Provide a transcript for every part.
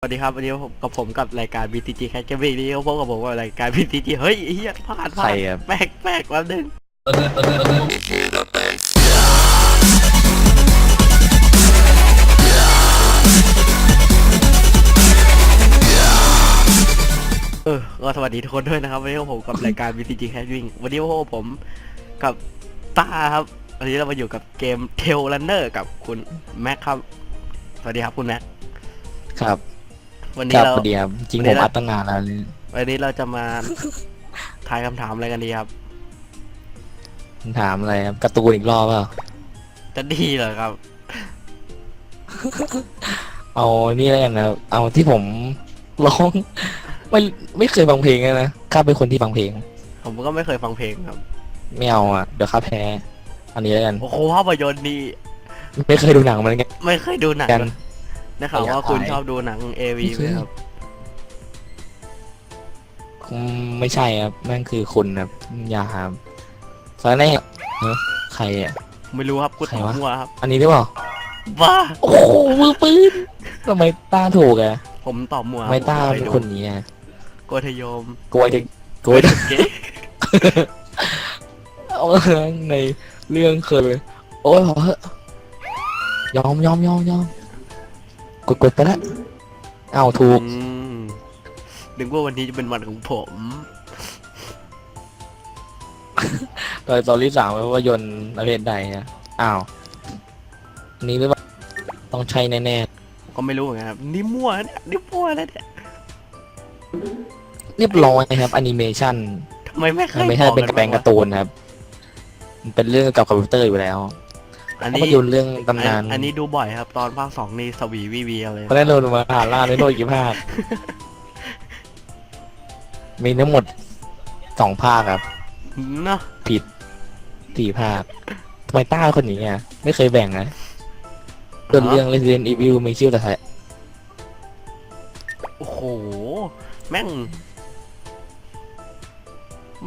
สวัสดีครับวันนี้ผมกับผมกับรายการ BTG Cat Gaming นี่ก็พบกับผมกับรายการ BTG เฮ้ยไอ้เฮียพลาดพลาใครดอะ แปลกแปลกแป๊บนึงเออก็สวัสดีทุกคนด้วยนะครับวันนี้ผมกับรายการ BTG Cat Gaming วันนี้พบกับผมกับตาครับวันนี้เรามาอยู่กับเกม Tail Runner กับคุณแม็กครับ สวัสดีครับคุณแม็ก ครับ วันคนี้รับเรา สวัสดีครับจริงวันผนี้มเราอัดตั้งนานแล้วนี่วันนี้เราจะมา ทายคำถามอะไรกันดีครับ ถามอะไรครับการ์ตูนอีกรอบเปล่าจะดีเหรอครับ เอานี่แล้วกันนะเอาที่ผมร้อง ไม่ไม่เคยฟังเพลงเลยนะข้าเป็นคนที่ฟังเพลง ผมก็ไม่เคยฟังเพลงครับ ไม่เอาอะเดี๋ยวข้าแพ้ อันนี้แล้วกัน โอ้โหภาพยนตร์นี่ไม่เคยดูหนังมันไงไม่เคยดูหนังกัน ได้ข่าวอยากว่าคุณถ่ายชอบดูหนังเอวีไม่เคไหมยครับอืมไม่ใช่ครับนั่นคือคุณครับอย่าครับตอนแรกเนอะใครอะ ไม่รู้ครับกูใครถามวะมั่วครับอันนี้หรือเปล่าบ้าโอ้โหมือปืนทำไมต้าถูกอะผมตอบมั่วทำไม่ต้าผมเป็นไดูคนนี้อะโกเทโยมกลัวจะกลัวจะเก๋เอาในเรื่องเคยโอ้ยพอเถอะยอมยอมยอมยอม กดกดไปแล้วเอาถูก อืมนึกว่าวันนี้จะเป็นวันของผมตอนตอนที่สามว่ายนต์ประเภทใดนะอ้าวอันนี้หรือเปล่าต้องใช่แน่ก็ไม่รู้เหมือนกันครับ นี่มั่วเนี่ยนี่มั่วแล้วเนี่ยๆ เรียบร้อยครับแอนิเมชันทำไมไม่เคยไม่ใช่บอกเป็นกระแปลงการ์ตูนครับมันเป็นเรื่องเกี่ยวกับคอมพิวเตอร์อยู่แล้ว อันภานี้พยนตร์เรื่องตำนานอันนี้ดูบ่อยครับ ตอนภาคสองนี่สวีวีวีเลยเพราะได้โดนมาผ่านล่าในโลกกี่ภาค มีทั้งหมดสองภาคครับ เนาะสี่ภาคทำไมต้าคนนี้อะ ไม่เคยแบ่งนะส่วนเรื่อง Resident Evil มีชื่อแต่ไทยโอ้โห แม่ง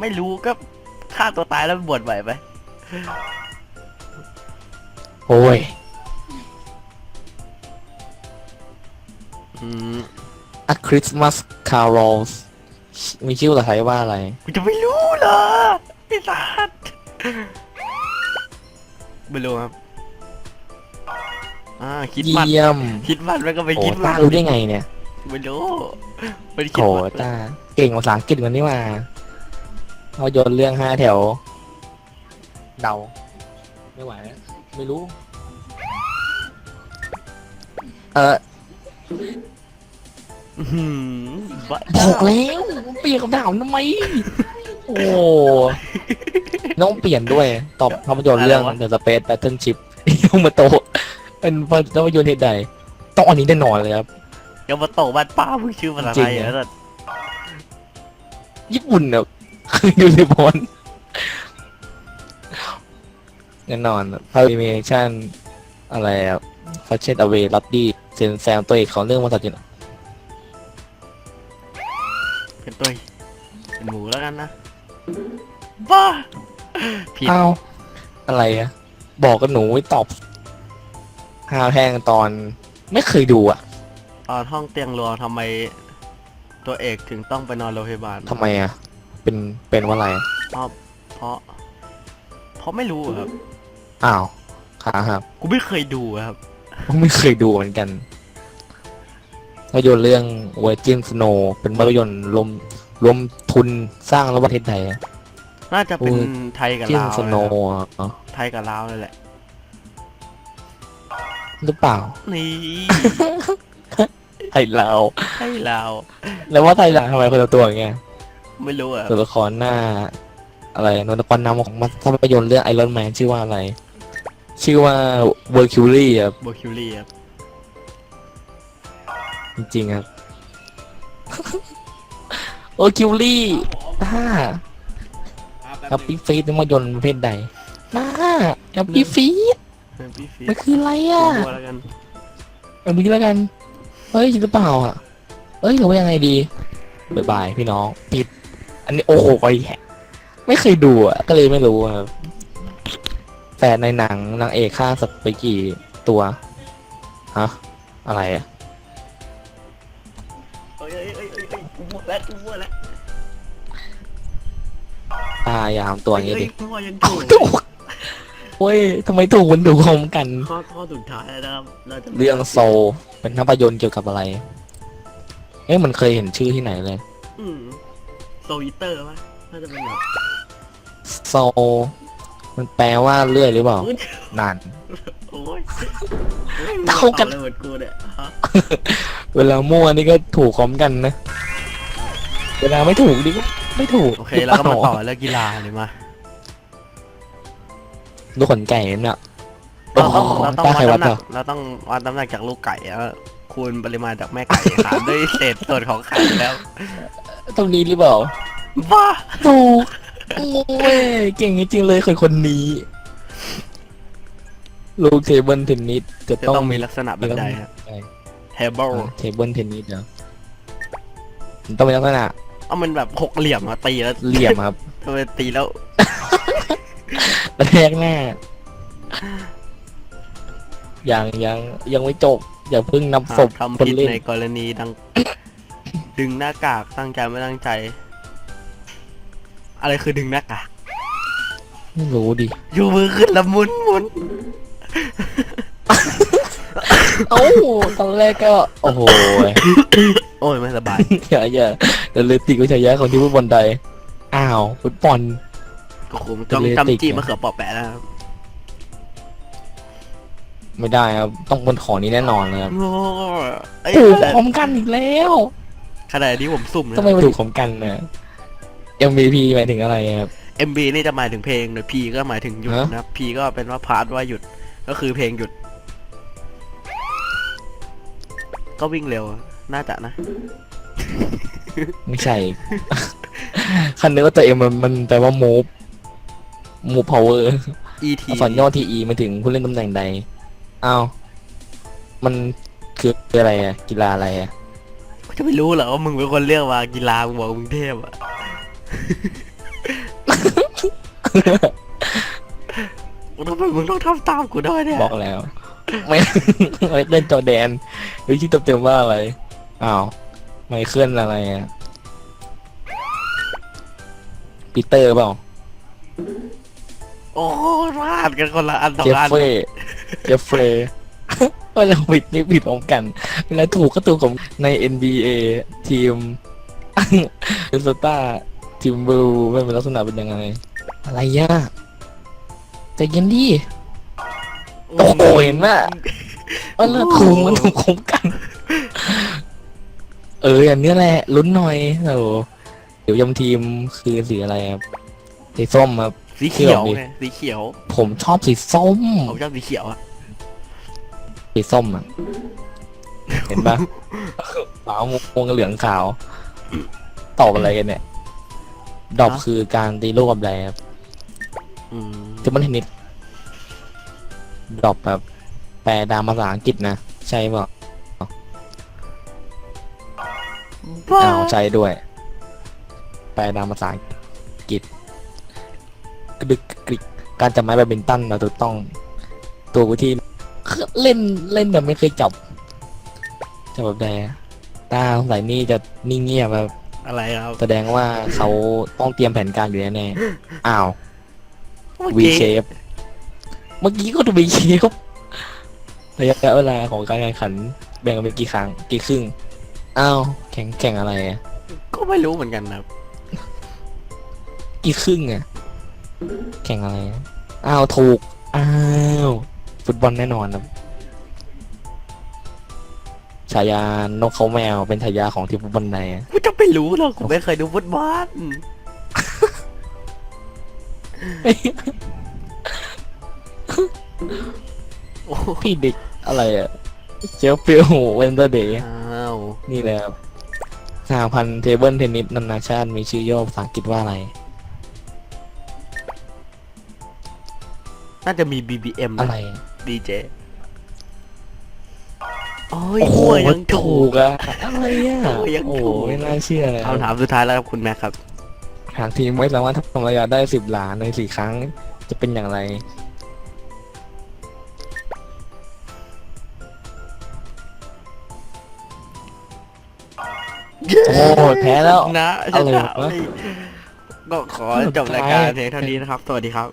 ไม่รู้ก็ฆ่าตัวตายแล้วบวชไหวไหม โอ้ยอืม A Christmas Carol มีชื่อภาษาไทยว่าอะไร กูจะไม่รู้เหรอไอ้สัสไม่รู้ครับ อ่า คิดมัน เยี่ยมคิดมันแล้วก็ไปโอ้คิดมัต้านรู้ได้ไงเนี่ยไม่รู้ไม่ได้คิโถดมันต้าเก่งภาษาอังกฤษกันนี่มาเขาโยนเรื่องห้าแถว เดา ไม่ไหวแล้ว ไม่รู้ เอออื้อหือบ้าบอกแล้วเปลี่ยนคำถามทำไม โอ้ต้องเปลี่ยนด้วย ตอบภาพยนตร์เรื่อง The Space Battleship ยงมาโตะเป็นภาพยนตร์เหตุใดต้องอันนี้แน่นอนเลยครับยามาโตะบ้านป้ามึงชื่อภาษาไทยจริงเหรอะอสัสญี่ปุ่นเนี่ยคือยูนิบอลแน่นอนภาพแอนิเมชันอะไรครับฟัชเชตอเวลัดดี้เซนแซมตัวเอกของเรื่องภาษาจีนเป็นตัวเป็นหมูแล้วกันนะบ้าผิดอ้าวอะไรอะบอกกับหนูไว้ตอบห้าแพงตอนไม่เคยดูอะตอนห้องเตียงรวมทำไมตัวเอกถึงต้องไปนอนโรงพยาบาลทำไมอะเป็นเป็นว่าอะไร เพราะเพราะเพราะไม่รู้อะครับ อ้าวขาครับกูไม่เคยดูอะครับผมไม่เคยดูเหมือนกันภาพยนตร์เรื่อง Virgin Snow เป็นภาพยนตร์รวมรวมทุนสร้างระประเทศไทยน่าจะเป็นโอ้ย ไทยกับ Virgin ลาวนะ Snow ครับอะไทยกับลาวเลยแหละ หรือเปล่านี่ ไทยลาวไทยลาว แล้วว่าไทยลาวทำไมคนละตัวอย่างเงี้ยไม่รู้อะตัวละครหน้า อะไรนนทกรนำของภาพยนตร์เรื่องไอรอนแมนชื่อว่าอะไร ชื่อว่าเวอร์คิวรี่ครับโบคิวรี่ครับจริงๆครับ โอคิวรี่ต้าครับพี่ฟีดมายนต์ประเภทใดต้าครับพี่ฟีดพี่ฟีมันคืออะไรดูอะบัวแล้วกันเอานี้แล้วกัน เฮ้ยจริงหรือเปล่าอะ เอ้ยหรือว่ายังไงดีบายบายพี่น้องปิด อันนี้โอ้โหไอ้แหะไม่เคยดูอะก็เลยไม่รู้อะครับ แต่ในหนังนางเอกฆ่าสัตว์ไปกี่ตัว ฮะ อะไรอะอ้ยเอ้ยเอ้ยเอ้ยเอ้ยกูมั่วแล้วกูมั่วแล้วตาอย่าทำตัวอย่างนี้ดิเอ้ยมั่วยังถูกถูกโอ้ยทำไมถูกมันถูกพร้อมกัน ข้อข้อสุดท้ายแล้วนะครับเราจะเรื่องโซลเป็นภาพยนตร์เกี่ยวกับอะไร เอ๊ะมันเคยเห็นชื่อที่ไหนเลยอืมโซอิเตอร์ป่ะน่าจะเป็นแบบโซล มันแปลว่าเลื่อยหรือเปล่า อุ๊ยนั่น โอ้ยเท่ากัน เลยเหมือนกูเนี่ยฮะเวลามั่วนี่ก็ถูกพร้อมกันนะ เวลาไม่ถูกนี่ก็ไม่ถูกโอเคแล้วก็มาต่อเรื่องกีฬาเลยมาลูกขนไก่เนี่ยเราต้องอ๋อเราต้องตาวัใคดรวัดน้ำหนัเหรกอเราต้องวัดน้ำหนักจากลูกไก่แล้วคูณปริมาณจากแม่ไก่หารด้วยเศษส่วนของไข่แล้วตรงนี้หรือเปล่าบ้าถูก โอ้ยเก่งจริงๆเลยคนคนนี้ลูกเทเบิลเทนนิสจะจะต้องต้องมีลักษณะแบบใดครับเทเบิลเทเบิลเทนนิสเหรอมันต้องเป็นลักษณะเอามันแบบหกเหลี่ยมอะตีแล้วเหลี่ยมครับทำไมตีแล้วกระแทกหน้ายังยังยังไม่จบ อย่าเพิ่งนับศพทำคนผิดเล่นในกรณีดัง ดึงหน้ากากตั้งใจไม่ตั้งใจ อะไรคือดึงหน้ากากไม่รู้ดิอยู่มือขึ้นละมุนหมุนเอ้าตอนแรกก็ โอ้โหโอ้ยไม่สบาย อย่าอย่าเดี๋ยวเลยติก็ใช้ยะของที่ฟุตบอลใดอ้าวฟุตบอล ก็คงต้องเป็นเลติก จำจี้นะมะเขือเปอกแปะนะครับไม่ได้ครับ ต้องบนของนี้แน่นอนเลยครับโง่เอ้ยถูกพร้อมกันอีกแล้วขนาดนี้ผมสุ่มนะทำไมมันถูกพร้อมกันนะ MVP หมายถึงอะไรครับ MB นี่จะหมายถึงเพลงโดย P ก็หมายถึงหยุดฮะ นะ P ก็เป็นว่าพาร์ทว่าหยุด ก็คือเพลงหยุด ก็วิ่งเร็ว น่าจะนะ ไม่ใช่ คันนึกว่าตัวเองมันมันแปลว่า move move power ET อักษรย่อ TE มาถึงผู้เล่นตำแหน่งใดอ้าวมันคืออะไรอะกีฬาอะไรอะ จะไม่รู้เหรอว่ามึงเป็นคนเรียกว่ากีฬามึงบอกกรุงเทพอะ ทำไมมึงต้องทำตามกูด้วยเนี่ยบอกแล้ว ไม่ ไม่เล่นจอแดนหรือชื่อเต็มๆว่าอะไร อ้าว ไมเคิลอะไรอะปีเตอร์เปล่า โอ้พลาดกันคนละอันสองเจฟอันเฟรย์เจฟเฟรย์เวลาผิดนี่ผิดพร้อมกัน เวลาถูกก็ถูกของใน NBA ทีมเอสตา ทีมบูไม่เป็นลักษณะเป็นยังไง อะไรย่ะใจเย็นดิโอ้โหเห็นไหมเออแล้วถูกมันถูกพร้อมกัน เอออย่างนี้แหละลุ้นหน่อยโอ้โหเดี๋ยวยำทีมคือสีอะไรครับสีส้มครับสีเขียวเขียวดิไงสีเขียว ผมชอบสีส้มผมชอบสีเขียวอะสีส้มอะเห็นปะขาวม่วงเหลืองขาวตอบอะไรกันเนี่ย ดอบคือการตีลูกกับแรครับอืมจะมันเทนนิสดอบแบบแปลตามภาษาอังกฤษนะ ใช่เปล่าบ้าอ้าวใช่ด้วย แปลตามภาษาอังกฤษกระดึกกริกการจับไม้แบบบินตันเราถูกต้อง ตัวกูที่เล่นเล่นแบบไม่เคยจับจับแบบแดตาสงสัยนี่จะนิ่งเงียบแบบ อะไรครับแสดงว่าเขาต้องเตรียมแผนการอยู่แน่ๆอ้าว เมื่อ V กี้ shape เมื่อกี้ก็ดู V shape ระยะเวลาของการแข่งขัน แบ่งเป็นกี่ครั้งกี่ครึ่ง อ้าวแข่งแข่งอะไรอะก็ไม่รู้เหมือนกันนะครับกี่ครึ่งอะแข่งอะไรอะอ้าวถูก อ้าวฟุตบอลแน่นอนครับฉายานกเขาแมวเป็นฉายาของทีมฟุตบอลไหนอะกูจะ ไม่รู้หรอกกูไม่เคยดูฟุตบอลโอ้พี่เด็กอะไรอะเชฟฟิลเวนเตอร์เดย์อ้าวนี่แหละครับสหพันธ์เทเบิลเทนนิสนานาชาติมีชื่อย่อภาษาอังกฤษว่าอะไร น่าจะมี BBM อะไรดีเจ โอ้ยโอ้โหมั่วยังถูถูกกอะอะไรอะโอ้ยังโอ้ถูกไม่น่าเชื่อเลยคำถามสุดท้ายแล้วครับคุณแม่ครับ หากทีมไม่สามารถทำระยะได้สิบหลาในสี่ครั้ง จะเป็นอย่างไรมโอ้โหแพ้แล้ว นะอะไรชนะวะเว้ยก็ขอจบรายการเพียงเท่านี้นะครับ สวัสดีครับ